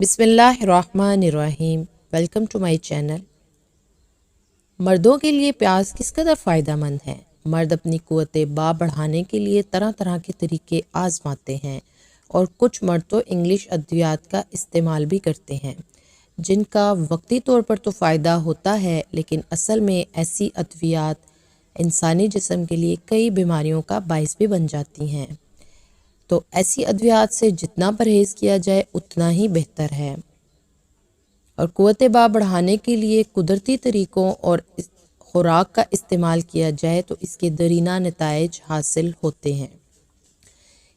बिसमीम welcome to my channel. मर्दों के लिए प्याज किस कदर फ़ायदा मंद है? मर्द अपनी क़वत बा बढ़ाने के लिए तरह तरह के तरीके आजमाते हैं और कुछ मर्द तो इंग्लिश अद्वियात का इस्तेमाल भी करते हैं। जिनका वक्ती तौर पर तो फ़ायदा होता है, लेकिन असल में ऐसी अद्वियात इंसानी जिसम के लिए कई बीमारियों का बायस भी बन जाती हैं। तो ऐसी अद्वियात से जितना परहेज़ किया जाए, उतना ही बेहतर है। और क़वत बा बढ़ाने के लिए कुदरती तरीक़ों और ख़ुराक का इस्तेमाल किया जाए तो इसके दरीना नतज हासिल होते हैं।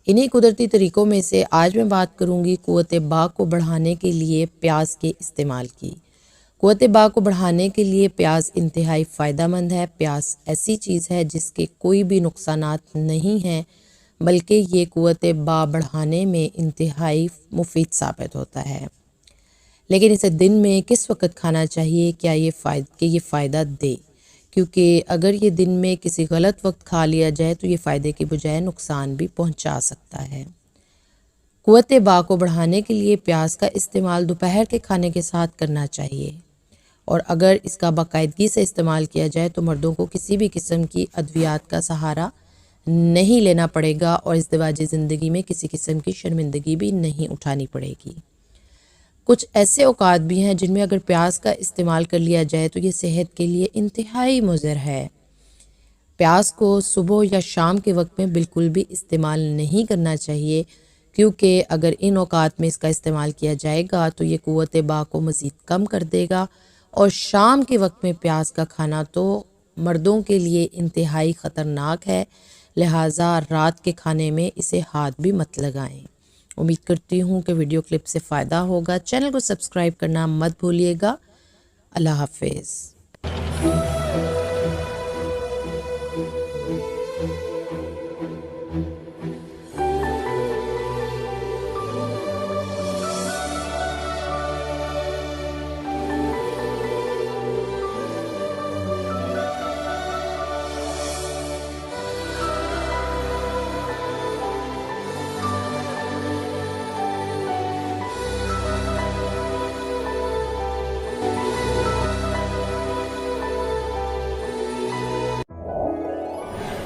इन्हीं कुदरती तरीक़ों में से आज मैं बात करूँगी क़वत बा को बढ़ाने के लिए प्याज के इस्तेमाल की। क़वत बा को बढ़ाने के लिए प्याज इंतहाई फ़ायदा मंद है। प्याज ऐसी चीज़ है जिसके कोई भी नुकसान नहीं हैं। बल्कि ये क़वत बा बढ़ाने में इंतहाई मुफीद साबित होता है। लेकिन इसे दिन में किस वक्त खाना चाहिए, क्या ये फ़ायद, कि ये फ़ायदा दे? क्योंकि अगर ये दिन में किसी गलत वक्त खा लिया जाए तो ये फ़ायदे के बजाय नुकसान भी पहुँचा सकता है। क़वत बा को बढ़ाने के लिए प्याज का इस्तेमाल दोपहर के खाने के साथ करना चाहिए। और अगर इसका बाकायदगी से इस्तेमाल किया जाए तो मर्दों को किसी भी किस्म की अद्वियात का सहारा नहीं लेना पड़ेगा और इस दवाजी ज़िंदगी में किसी किस्म की शर्मिंदगी भी नहीं उठानी पड़ेगी। कुछ ऐसे अवकात भी हैं जिनमें अगर प्याज का इस्तेमाल कर लिया जाए तो ये सेहत के लिए इंतहाई मुज़र है। प्याज को सुबह या शाम के वक्त में बिल्कुल भी इस्तेमाल नहीं करना चाहिए, क्योंकि अगर इन अवकात में इसका इस्तेमाल किया जाएगा तो ये क़वत बा को मज़ीद कम कर देगा और शाम के वक्त में प्याज का खाना तो मर्दों के लिए इंतहाई ख़तरनाक है। लिहाजा रात के खाने में इसे हाथ भी मत लगाएँ। उम्मीद करती हूँ कि वीडियो क्लिप से फ़ायदा होगा। चैनल को सब्सक्राइब करना मत भूलिएगा। अल्लाह हाफिज़।